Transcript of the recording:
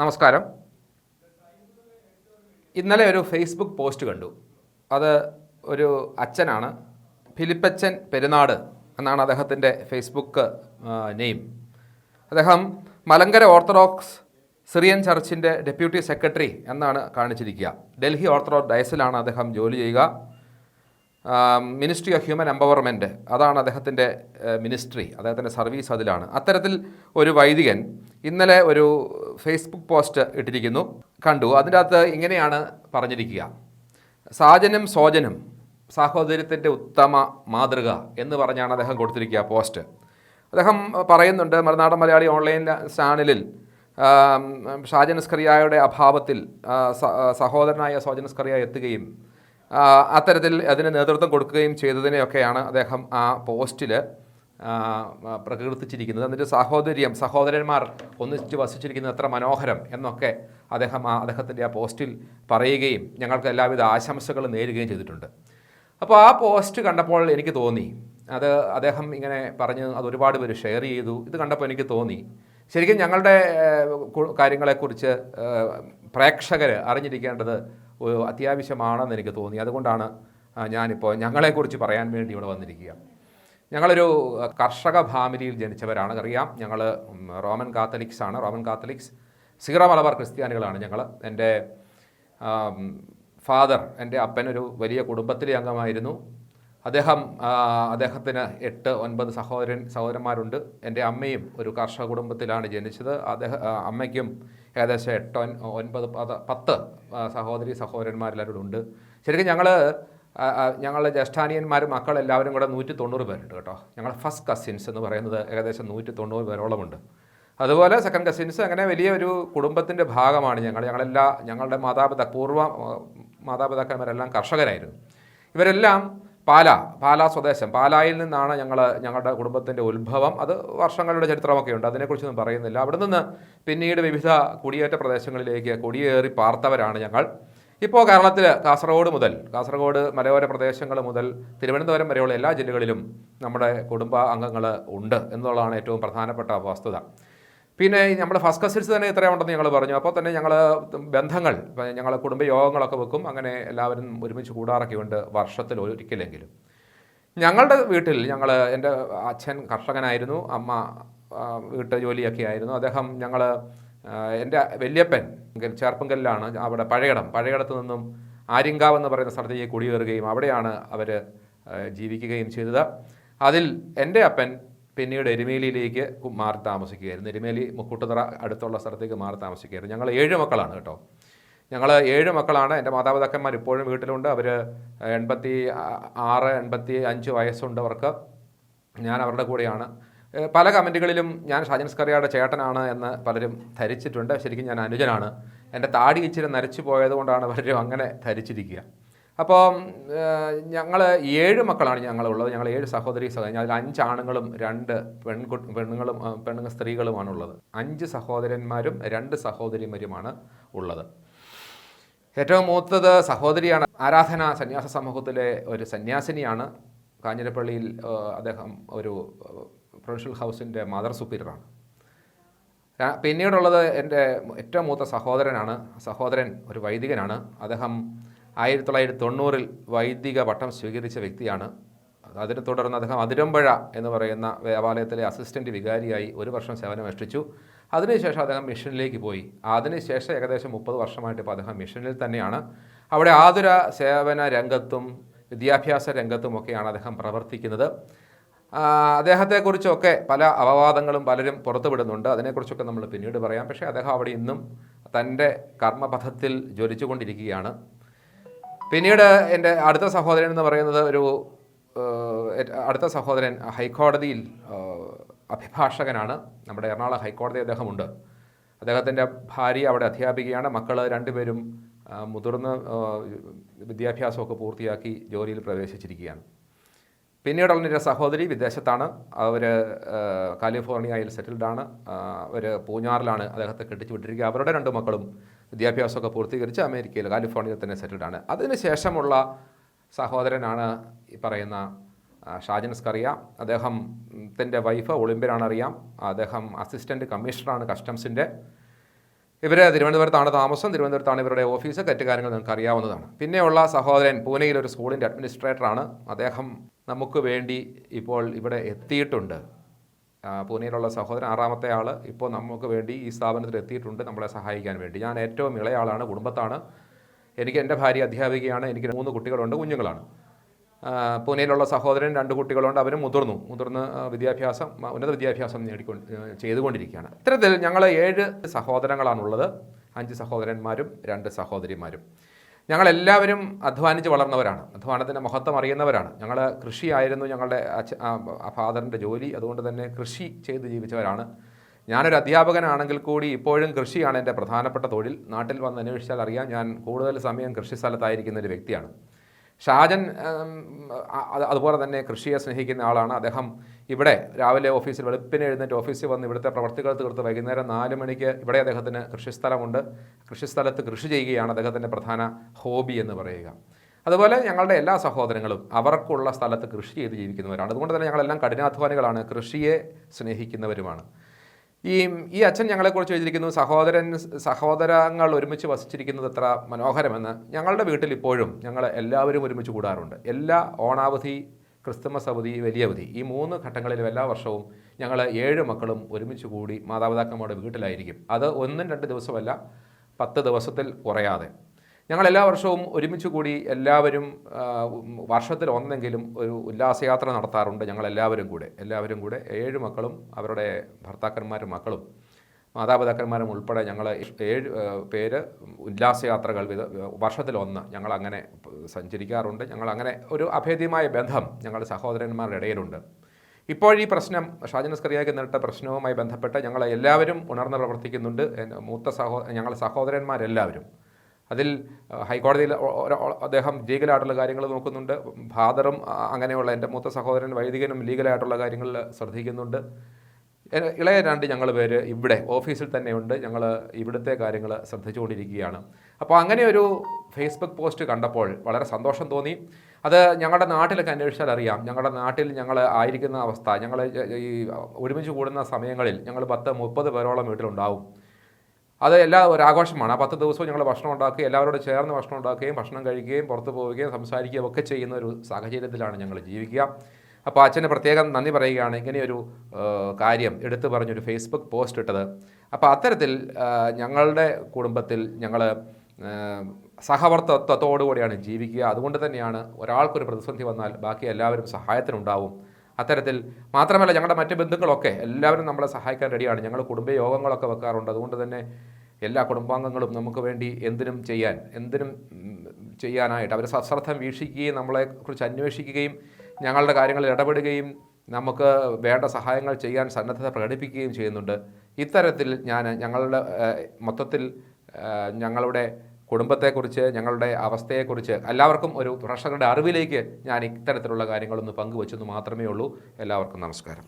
നമസ്കാരം. ഇന്നലെ ഒരു ഫേസ്ബുക്ക് പോസ്റ്റ് കണ്ടു. അത് ഒരു അച്ഛനാണ്. ഫിലിപ്പച്ചൻ പെരുന്നാട് എന്നാണ് അദ്ദേഹത്തിന്റെ ഫേസ്ബുക്ക് നെയിം അദ്ദേഹം മലങ്കര ഓർത്തഡോക്സ് സിറിയൻ ചർച്ചിന്റെ ഡെപ്യൂട്ടി സെക്രട്ടറി എന്നാണ് കാണിച്ചിരിക്കുക. ഡൽഹി ഓർത്തഡോക്സ് ഡയസിലാണ് അദ്ദേഹം ജോലി ചെയ്യുക. മിനിസ്ട്രി ഓഫ് ഹ്യൂമൻ എംപവർമെന്റ് അതാണ് അദ്ദേഹത്തിന്റെ മിനിസ്ട്രി അദ്ദേഹത്തിന്റെ സർവീസ് അതിലാണ്. അത്തരത്തിൽ ഒരു വൈദികൻ ഇന്നലെ ഒരു ഫേസ്ബുക്ക് പോസ്റ്റ് ഇട്ടിരിക്കുന്നു. കണ്ടു. അതിന്റെ അകത്ത് ഇങ്ങനെയാണ് പറഞ്ഞിരിക്കുക. സാജനും സോജനും സാഹോദര്യത്തിന്റെ ഉത്തമ മാതൃക എന്ന് പറഞ്ഞാണ് അദ്ദേഹം കൊടുത്തിരിക്കുക പോസ്റ്റ് അദ്ദേഹം പറയുന്നുണ്ട് മറുനാടൻ മലയാളി ഓൺലൈൻ ചാനലിൽ ഷാജനസ്കറിയായുടെ അഭാവത്തിൽ സഹോദരനായ സോജനസ്കറിയ എത്തുകയും അത്തരത്തിൽ അതിന് നേതൃത്വം കൊടുക്കുകയും ചെയ്തതിനെയൊക്കെയാണ് അദ്ദേഹം ആ പോസ്റ്റിൽ പ്രകീർത്തിച്ചിരിക്കുന്നത്. എന്നിട്ട് സഹോദര്യം സഹോദരന്മാർ ഒന്നിച്ച് വസിച്ചിരിക്കുന്നത് എത്ര മനോഹരം എന്നൊക്കെ അദ്ദേഹം ആ അദ്ദേഹത്തിന്റെ ആ പോസ്റ്റിൽ പറയുകയും ഞങ്ങൾക്ക് എല്ലാവിധ ആശംസകളും നേരുകയും ചെയ്തിട്ടുണ്ട്. അപ്പോൾ ആ പോസ്റ്റ് കണ്ടപ്പോൾ എനിക്ക് തോന്നി അത് അദ്ദേഹം ഇങ്ങനെ പറഞ്ഞ് അത് ഒരുപാട് പേര് ഷെയർ ചെയ്തു. ഇത് കണ്ടപ്പോൾ എനിക്ക് തോന്നി ശരിക്കും ഞങ്ങളുടെ കാര്യങ്ങളെക്കുറിച്ച് പ്രേക്ഷകർ അറിഞ്ഞിരിക്കേണ്ടത് അത്യാവശ്യമാണെന്ന് എനിക്ക് തോന്നി. അതുകൊണ്ടാണ് ഞാനിപ്പോൾ ഞങ്ങളെക്കുറിച്ച് പറയാൻ വേണ്ടി ഇവിടെ വന്നിരിക്കുക. ഞങ്ങളൊരു കർഷക ഫാമിലിയിൽ ജനിച്ചവരാണ്. അറിയാം ഞങ്ങൾ റോമൻ കാത്തലിക്സ് ആണ്. റോമൻ കാത്തലിക്സ് സീറ മലബാർ ക്രിസ്ത്യാനികളാണ് ഞങ്ങൾ എന്റെ ഫാദർ എന്റെ അപ്പനൊരു വലിയ കുടുംബത്തിലെ അംഗമായിരുന്നു. അദ്ദേഹം അദ്ദേഹത്തിന് എട്ട് ഒൻപത് സഹോദരൻ സഹോദരന്മാരുണ്ട്. എന്റെ അമ്മയും ഒരു കർഷക കുടുംബത്തിലാണ് ജനിച്ചത്. അദ്ദേഹം അമ്മയ്ക്കും ഏകദേശം എട്ട് ഒൻ- ഒൻപത് പത- പത്ത് സഹോദരി സഹോദരന്മാരെല്ലാവരും ഉണ്ട്. ശരിക്കും ഞങ്ങൾ ഞങ്ങളുടെ ജ്യേഷ്ഠാനിയന്മാരും മക്കളെല്ലാവരും കൂടെ നൂറ്റി തൊണ്ണൂറ് പേരുണ്ട് കേട്ടോ. ഞങ്ങൾ ഫസ്റ്റ് കസിൻസ് എന്ന് പറയുന്നത് ഏകദേശം നൂറ്റി തൊണ്ണൂറ് പേരോളമുണ്ട് അതുപോലെ സെക്കൻഡ് കസിൻസ് അങ്ങനെ വലിയ ഒരു കുടുംബത്തിന്റെ ഭാഗമാണ് ഞങ്ങൾ. ഞങ്ങളെല്ലാ ഞങ്ങളുടെ മാതാപിതാ പൂർവ മാതാപിതാക്കന്മാരെല്ലാം കർഷകരായിരുന്നു. ഇവരെല്ലാം പാല പാല സ്വദേശം. പാലായിൽ നിന്നാണ് ഞങ്ങൾ ഞങ്ങളുടെ കുടുംബത്തിന്റെ ഉത്ഭവം. അത് വർഷങ്ങളുടെ ചരിത്രമൊക്കെ ഉണ്ട് അതിനെക്കുറിച്ചൊന്നും പറയുന്നില്ല. അവിടെ നിന്ന് പിന്നീട് വിവിധ കുടിയേറ്റ പ്രദേശങ്ങളിലേക്ക് കുടിയേറി പാർത്തവരാണ് ഞങ്ങൾ. ഇപ്പോൾ കേരളത്തിൽ കാസർഗോഡ് മുതൽ കാസർഗോഡ് മലയോര പ്രദേശങ്ങൾ മുതൽ തിരുവനന്തപുരം വരെയുള്ള എല്ലാ ജില്ലകളിലും നമ്മുടെ കുടുംബ അംഗങ്ങൾ ഉണ്ട് എന്നുള്ളതാണ് ഏറ്റവും പ്രധാനപ്പെട്ട വസ്തുത. പിന്നെ നമ്മുടെ ഫസ്റ്റ് കസിൽസ് തന്നെ ഇത്രയും ഉണ്ടെന്ന് ഞങ്ങൾ പറഞ്ഞു. അപ്പോൾ തന്നെ ഞങ്ങൾ ബന്ധങ്ങൾ ഞങ്ങൾ കുടുംബ യോഗങ്ങളൊക്കെ വെക്കും. അങ്ങനെ എല്ലാവരും ഒരുമിച്ച് കൂടാറൊക്കെ ഉണ്ട് വർഷത്തിൽ ഒരിക്കലെങ്കിലും. ഞങ്ങളുടെ വീട്ടിൽ ഞങ്ങൾ എന്റെ അച്ഛൻ കർഷകനായിരുന്നു. അമ്മ വീട്ടു ജോലിയൊക്കെ ആയിരുന്നു. അദ്ദേഹം ഞങ്ങൾ എന്റെ വല്യപ്പൻ ചേർപ്പുങ്കലിലാണ് അവിടെ പഴയടം പഴയടത്ത് നിന്നും ആര്യങ്കാവ് എന്ന് പറയുന്ന സ്ഥലത്തേക്ക് കുടിയേറുകയും അവിടെയാണ് അവർ ജീവിക്കുകയും ചെയ്തത്. അതിൽ എന്റെ അപ്പൻ പിന്നീട് എരുമേലിയിലേക്ക് മാറി താമസിക്കുകയായിരുന്നു. എരുമേലി മുക്കൂട്ടുതറ അടുത്തുള്ള സ്ഥലത്തേക്ക് മാറി താമസിക്കുകയായിരുന്നു. ഞങ്ങൾ ഏഴ് മക്കളാണ് കേട്ടോ. ഞങ്ങൾ ഏഴ് മക്കളാണ്. എന്റെ മാതാപിതാക്കന്മാർ ഇപ്പോഴും വീട്ടിലുണ്ട്. അവർ എൺപത്തി ആറ് എൺപത്തി അഞ്ച് വയസ്സുണ്ട് അവർക്ക് ഞാൻ അവരുടെ കൂടെയാണ്. പല കമന്റുകളിലും ഞാൻ ഷാജൻ സ്കറിയയുടെ ചേട്ടനാണ് എന്ന് പലരും ധരിച്ചിട്ടുണ്ട്. ശരിക്കും ഞാൻ അനുജനാണ്. എന്റെ താടി ഇച്ചിരി നരച്ചു പോയതുകൊണ്ടാണ് പലരും അങ്ങനെ ധരിച്ചിരിക്കുക. അപ്പോൾ ഞങ്ങൾ ഏഴ് മക്കളാണ് ഞങ്ങളുള്ളത്. ഞങ്ങൾ ഏഴ് സഹോദരി സഹോദരി. അതിൽ അഞ്ച് ആണുങ്ങളും രണ്ട് പെൺകു പെണ്ണുങ്ങളും പെണ്ണുങ്ങൾ സ്ത്രീകളുമാണ് ഉള്ളത് അഞ്ച് സഹോദരന്മാരും രണ്ട് സഹോദരിമാരുമാണ് ഉള്ളത്. ഏറ്റവും മൂത്തത് സഹോദരിയാണ്. ആരാധന സന്യാസ സമൂഹത്തിലെ ഒരു സന്യാസിനിയാണ്. കാഞ്ഞിരപ്പള്ളിയിൽ അദ്ദേഹം ഒരു പ്രൊഫഷണൽ ഹൗസിന്റെ മദർ സുപ്പീരിയറാണ്. പിന്നീടുള്ളത് എന്റെ ഏറ്റവും മൂത്ത സഹോദരനാണ്. സഹോദരൻ ഒരു വൈദികനാണ്. അദ്ദേഹം ആയിരത്തി തൊള്ളായിരത്തി തൊണ്ണൂറിൽ വൈദിക പട്ടം സ്വീകരിച്ച വ്യക്തിയാണ്. അതിനെ തുടർന്ന് അദ്ദേഹം അതിരമ്പഴ എന്ന് പറയുന്ന ദേവാലയത്തിലെ അസിസ്റ്റന്റ് വികാരിയായി ഒരു വർഷം സേവനമനുഷ്ഠിച്ചു അതിനുശേഷം അദ്ദേഹം മിഷനിലേക്ക് പോയി. അതിനുശേഷം ഏകദേശം മുപ്പത് വർഷമായിട്ട് ഇപ്പോൾ അദ്ദേഹം മിഷനിൽ തന്നെയാണ്. അവിടെ ആതുര സേവന രംഗത്തും വിദ്യാഭ്യാസ രംഗത്തുമൊക്കെയാണ് അദ്ദേഹം പ്രവർത്തിക്കുന്നത്. അദ്ദേഹത്തെക്കുറിച്ചൊക്കെ പല അപവാദങ്ങളും പലരും പുറത്തുവിടുന്നുണ്ട്. അതിനെക്കുറിച്ചൊക്കെ നമ്മൾ പിന്നീട് പറയാം. പക്ഷേ അദ്ദേഹം അവിടെ ഇന്നും തന്റെ കർമ്മപഥത്തിൽ ജ്വലിച്ചുകൊണ്ടിരിക്കുകയാണ്. പിന്നീട് എന്റെ അടുത്ത സഹോദരൻ എന്ന് പറയുന്നത് ഒരു അടുത്ത സഹോദരൻ ഹൈക്കോടതിയിൽ അഭിഭാഷകനാണ്. നമ്മുടെ എറണാകുളം ഹൈക്കോടതി അദ്ദേഹമുണ്ട്. അദ്ദേഹത്തിന്റെ ഭാര്യ അവിടെ അധ്യാപികയാണ്. മക്കൾ രണ്ടുപേരും മുതിർന്ന് വിദ്യാഭ്യാസമൊക്കെ പൂർത്തിയാക്കി ജോലിയിൽ പ്രവേശിച്ചിരിക്കുകയാണ്. പിന്നീടുള്ള എന്റെ സഹോദരി വിദേശത്താണ്. അവർ കാലിഫോർണിയയിൽ സെറ്റിൽഡാണ്. അവർ പൂഞ്ഞാറിലാണ് അദ്ദേഹത്തെ കെട്ടിച്ചു വിട്ടിരിക്കുക. അവരുടെ രണ്ട് മക്കളും വിദ്യാഭ്യാസമൊക്കെ പൂർത്തീകരിച്ച് അമേരിക്കയിൽ കാലിഫോർണിയയിൽ തന്നെ സെറ്റിൽഡാണ് അതിന് ശേഷമുള്ള സഹോദരനാണ് ഈ പറയുന്ന ആ, ഷാജൻ സ്കറിയ അദ്ദേഹം തന്റെ വൈഫ് ഒളിമ്പ്യനാണ് അറിയാം അദ്ദേഹം അസിസ്റ്റന്റ് കമ്മീഷണറാണ് കസ്റ്റംസിന്റെ ഇവർ തിരുവനന്തപുരത്താണ് താമസം. തിരുവനന്തപുരത്താണ് ഇവരുടെ ഓഫീസ് കറ്റ് കാര്യങ്ങൾ നിങ്ങൾക്ക് അറിയാവുന്നതാണ്. പിന്നെയുള്ള സഹോദരൻ പൂനെയിൽ ഒരു സ്കൂളിന്റെ അഡ്മിനിസ്ട്രേറ്ററാണ് അദ്ദേഹം നമുക്ക് വേണ്ടി ഇപ്പോൾ ഇവിടെ എത്തിയിട്ടുണ്ട്. പൂനെയിലുള്ള സഹോദരൻ ആറാമത്തെ ആൾ ഇപ്പോൾ നമുക്ക് വേണ്ടി ഈ സ്ഥാപനത്തിൽ എത്തിയിട്ടുണ്ട് നമ്മളെ സഹായിക്കാൻ വേണ്ടി. ഞാൻ ഏറ്റവും ഇളയ ആളാണ് കുടുംബത്താണ്. എനിക്ക് എന്റെ ഭാര്യ അധ്യാപികയാണ് എനിക്ക് മൂന്ന് കുട്ടികളുണ്ട് കുഞ്ഞുങ്ങളാണ്. പൂനെയിലുള്ള സഹോദരൻ രണ്ട് കുട്ടികളുണ്ട് അവരും മുതിർന്നു. മുതിർന്ന് വിദ്യാഭ്യാസം ഉന്നത വിദ്യാഭ്യാസം നേടിക്കൊണ്ട് ചെയ്തുകൊണ്ടിരിക്കുകയാണ്. ഇത്തരത്തിൽ ഞങ്ങൾ ഏഴ് സഹോദരങ്ങളാണുള്ളത്. അഞ്ച് സഹോദരന്മാരും രണ്ട് സഹോദരിമാരും. ഞങ്ങളെല്ലാവരും അധ്വാനിച്ച് വളർന്നവരാണ്. അധ്വാനത്തിന്റെ മഹത്വം അറിയുന്നവരാണ്. ഞങ്ങൾ കൃഷിയായിരുന്നു ഞങ്ങളുടെ അച്ഛ ഫാദറിന്റെ ജോലി. അതുകൊണ്ട് തന്നെ കൃഷി ചെയ്ത് ജീവിച്ചവരാണ്. ഞാനൊരു അധ്യാപകനാണെങ്കിൽ കൂടി ഇപ്പോഴും കൃഷിയാണ് എന്റെ പ്രധാനപ്പെട്ട തൊഴിൽ. നാട്ടിൽ വന്ന് അന്വേഷിച്ചാൽ അറിയാം ഞാൻ കൂടുതൽ സമയം കൃഷി സ്ഥലത്തായിരിക്കുന്ന ഒരു വ്യക്തിയാണ്. ഷാജൻ അതുപോലെ തന്നെ കൃഷിയെ സ്നേഹിക്കുന്ന ആളാണ്. അദ്ദേഹം ഇവിടെ രാവിലെ ഓഫീസിൽ വെളുപ്പിന് എഴുന്നേറ്റ് ഓഫീസിൽ വന്ന് ഇവിടുത്തെ പ്രവർത്തികൾ തീർത്ത് വൈകുന്നേരം നാല് മണിക്ക് ഇവിടെ അദ്ദേഹത്തിന് കൃഷിസ്ഥലമുണ്ട്. കൃഷിസ്ഥലത്ത് കൃഷി ചെയ്യുകയാണ് അദ്ദേഹത്തിന്റെ പ്രധാന ഹോബി എന്ന് പറയുക. അതുപോലെ ഞങ്ങളുടെ എല്ലാ സഹോദരങ്ങളും അവർക്കുള്ള സ്ഥലത്ത് കൃഷി ചെയ്ത് ജീവിക്കുന്നവരാണ്. അതുകൊണ്ട് തന്നെ ഞങ്ങളെല്ലാം കഠിനാധ്വാനികളാണ്. കൃഷിയെ സ്നേഹിക്കുന്നവരുമാണ്. ഈ ഈ അച്ഛൻ ഞങ്ങളെക്കുറിച്ച് എഴുതിയിരിക്കുന്നു സഹോദരൻ സഹോദരങ്ങൾ ഒരുമിച്ച് വസിച്ചിരിക്കുന്നത് എത്ര മനോഹരമെന്ന്. ഞങ്ങളുടെ വീട്ടിൽ ഇപ്പോഴും ഞങ്ങൾ എല്ലാവരും ഒരുമിച്ച് കൂടാറുണ്ട്. എല്ലാ ഓണാവധി ക്രിസ്തുമസ് അവധി വലിയ അവധി ഈ മൂന്ന് ഘട്ടങ്ങളിലും എല്ലാ വർഷവും ഞങ്ങൾ ഏഴ് മക്കളും ഒരുമിച്ച് കൂടി മാതാപിതാക്കന്മാരുടെ വീട്ടിലായിരിക്കും. അത് ഒന്നും രണ്ട് ദിവസമല്ല പത്ത് ദിവസത്തിൽ കുറയാതെ. ഞങ്ങൾ എല്ലാ വർഷവും ഒരുമിച്ച് കൂടി എല്ലാവരും വർഷത്തിൽ ഒന്നെങ്കിലും ഒരു ഉല്ലാസയാത്ര നടത്താറുണ്ട് ഞങ്ങൾ എല്ലാവരും കൂടെ. എല്ലാവരും കൂടെ ഏഴ് മക്കളും അവരുടെ ഭർത്താക്കന്മാരും മക്കളും മാതാപിതാക്കന്മാരും ഉൾപ്പെടെ ഞങ്ങൾ ഏഴ് പേര് ഉല്ലാസയാത്രകൾ വിധ വർഷത്തിൽ ഒന്ന് ഞങ്ങൾ അങ്ങനെ സഞ്ചരിക്കാറുണ്ട്. ഞങ്ങൾ അങ്ങനെ ഒരു അഭേദ്യമായ ബന്ധം ഞങ്ങളുടെ സഹോദരന്മാരുടെ ഇടയിലുണ്ട്. ഇപ്പോഴീ പ്രശ്നം ഷാജൻ സ്കറിയാക്കി നേരിട്ട പ്രശ്നവുമായി ബന്ധപ്പെട്ട് ഞങ്ങൾ എല്ലാവരും ഉണർന്ന് പ്രവർത്തിക്കുന്നുണ്ട്. മൂത്ത സഹോ ഞങ്ങളുടെ സഹോദരന്മാരെല്ലാവരും. അതിൽ ഹൈക്കോടതിയിൽ അദ്ദേഹം ലീഗലായിട്ടുള്ള കാര്യങ്ങൾ നോക്കുന്നുണ്ട്. ഫാദറും അങ്ങനെയുള്ള എന്റെ മൂത്ത സഹോദരൻ വൈദികനും ലീഗലായിട്ടുള്ള കാര്യങ്ങളിൽ ശ്രദ്ധിക്കുന്നുണ്ട്. ഇളയ രണ്ട് ഞങ്ങൾ പേര് ഇവിടെ ഓഫീസിൽ തന്നെയുണ്ട്. ഞങ്ങൾ ഇവിടുത്തെ കാര്യങ്ങൾ ശ്രദ്ധിച്ചുകൊണ്ടിരിക്കുകയാണ്. അപ്പോൾ അങ്ങനെ ഒരു ഫേസ്ബുക്ക് പോസ്റ്റ് കണ്ടപ്പോൾ വളരെ സന്തോഷം തോന്നി. അത് ഞങ്ങളുടെ നാട്ടിലൊക്കെ അന്വേഷിച്ചാൽ അറിയാം. ഞങ്ങളുടെ നാട്ടിൽ ഞങ്ങൾ ആയിരിക്കുന്ന അവസ്ഥ ഞങ്ങൾ ഈ ഒരുമിച്ച് കൂടുന്ന സമയങ്ങളിൽ ഞങ്ങൾ പത്ത് മുപ്പത് പേരോളം വീട്ടിലുണ്ടാവും. അത് എല്ലാ ഒരു ആഘോഷമാണ്. ആ പത്ത് ദിവസവും ഞങ്ങൾ ഭക്ഷണം ഉണ്ടാക്കുക എല്ലാവരോടും ചേർന്ന് ഭക്ഷണം ഉണ്ടാക്കുകയും ഭക്ഷണം കഴിക്കുകയും പുറത്ത് പോവുകയും സംസാരിക്കുകയും ഒക്കെ ചെയ്യുന്ന ഒരു സാഹചര്യത്തിലാണ് ഞങ്ങൾ ജീവിക്കുക. അപ്പോൾ അച്ഛന് പ്രത്യേകം നന്ദി പറയുകയാണ്. ഇങ്ങനെയൊരു കാര്യം എടുത്തു പറഞ്ഞൊരു ഫേസ്ബുക്ക് പോസ്റ്റ് ഇട്ടത്. അപ്പോൾ അത്തരത്തിൽ ഞങ്ങളുടെ കുടുംബത്തിൽ ഞങ്ങൾ സഹവർത്തത്വത്തോടുകൂടിയാണ് ജീവിക്കുക. അതുകൊണ്ട് തന്നെയാണ് ഒരാൾക്കൊരു പ്രതിസന്ധി വന്നാൽ ബാക്കി എല്ലാവരും സഹായത്തിനുണ്ടാവും. അത്തരത്തിൽ മാത്രമല്ല ഞങ്ങളുടെ മറ്റ് ബന്ധുക്കളൊക്കെ എല്ലാവരും നമ്മളെ സഹായിക്കാൻ റെഡിയാണ് ഞങ്ങൾ കുടുംബ യോഗങ്ങളൊക്കെ വെക്കാറുണ്ട്. അതുകൊണ്ട് തന്നെ എല്ലാ കുടുംബാംഗങ്ങളും നമുക്ക് വേണ്ടി എന്തിനും ചെയ്യാൻ എന്തിനും ചെയ്യാനായിട്ട് അവർ സശ്രദ്ധം വീക്ഷിക്കുകയും നമ്മളെക്കുറിച്ച് അന്വേഷിക്കുകയും ഞങ്ങളുടെ കാര്യങ്ങളിൽ ഇടപെടുകയും നമുക്ക് വേണ്ട സഹായങ്ങൾ ചെയ്യാൻ സന്നദ്ധത പ്രകടിപ്പിക്കുകയും ചെയ്യുന്നുണ്ട്. ഇത്തരത്തിൽ ഞാൻ ഞങ്ങളുടെ മൊത്തത്തിൽ ഞങ്ങളുടെ കുടുംബത്തെക്കുറിച്ച് ഞങ്ങളുടെ അവസ്ഥയെക്കുറിച്ച് എല്ലാവർക്കും ഒരു പ്രഷറുടെ അറിവിലേക്ക് ഞാൻ ഇത്തരത്തിലുള്ള കാര്യങ്ങളൊന്ന് പങ്കുവച്ചെന്ന് മാത്രമേ ഉള്ളൂ എല്ലാവർക്കും നമസ്കാരം.